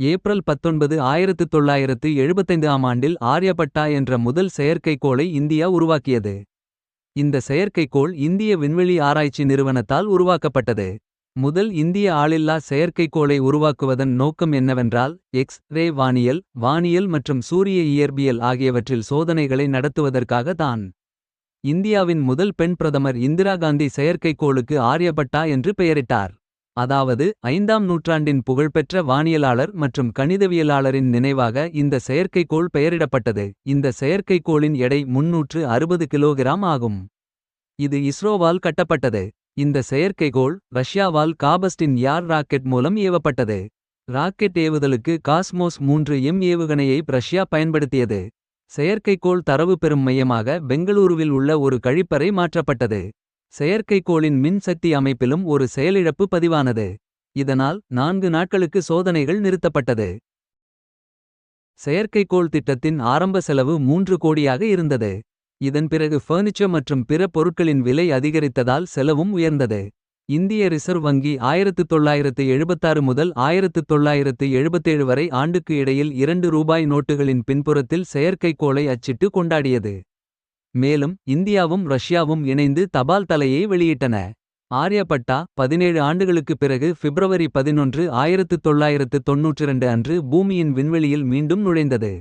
April 19 1975 ஆம் ஆண்டில் ஆர்யபட்டா என்ற முதல் செயற்கைக்கோளை இந்தியா உருவாக்கியது. இந்த செயற்கைக்கோள் இந்திய விண்வெளி ஆராய்ச்சி நிறுவனத்தால் உருவாக்கப்பட்டது. முதல் இந்திய ஆளில்லா செயற்கைக்கோளை உருவாக்குவதன் நோக்கம் என்னவென்றால். எக்ஸ் ரே வானியல் வானியல் மற்றும் சூரிய இயற்பியல் ஆகியவற்றில் சோதனைகளை நடத்துவதற்காக தான். இந்தியாவின் முதல் பெண் பிரதமர் இந்திரா காந்தி செயற்கைக்கோளுக்கு ஆர்யபட்டா என்று பெயரிட்டார். அதாவது ஐந்தாம் நூற்றாண்டின் புகழ்பெற்ற வானியலாளர் மற்றும் கணிதவியலாளரின் நினைவாக இந்த செயற்கைக்கோள் பெயரிடப்பட்டது. இந்த செயற்கைக்கோளின் எடை 360 கிலோகிராம் ஆகும். இது இஸ்ரோவால் கட்டப்பட்டது. இந்த செயற்கைக்கோள் ரஷ்யாவால் காபஸ்டின் யார் ராக்கெட் மூலம் ஏவப்பட்டது. ராக்கெட் ஏவுதலுக்கு காஸ்மோஸ் மூன்று எம் ஏவுகணையை ரஷ்யா பயன்படுத்தியது. செயற்கைக்கோள் தரவு பெறும் மையமாக பெங்களூருவில் உள்ள ஒரு கழிப்பறை மாற்றப்பட்டது. செயற்கைக்கோளின் மின்சக்தி அமைப்பிலும் ஒரு செயலிழப்பு பதிவானது. இதனால் நான்கு நாட்களுக்கு சோதனைகள் நிறுத்தப்பட்டது. செயற்கைக்கோள் திட்டத்தின் ஆரம்ப செலவு மூன்று கோடியாக இருந்தது. இதன் பிறகு ஃபர்னிச்சர் மற்றும் பிற பொருட்களின் விலை அதிகரித்ததால் செலவும் உயர்ந்தது. இந்திய ரிசர்வ் வங்கி 1976 முதல் 1977 வரை ஆண்டுக்கு இடையில் இரண்டு ரூபாய் நோட்டுகளின் பின்புறத்தில் செயற்கைக்கோளை அச்சிட்டு கொண்டாடியது. மேலும் இந்தியாவும் ரஷ்யாவும் இணைந்து தபால் தலையை வெளியிட்டன. ஆர்யபட்டா 17 ஆண்டுகளுக்குப் பிறகு பிப்ரவரி 11 1992 அன்று பூமியின் விண்வெளியில் மீண்டும் நுழைந்தது.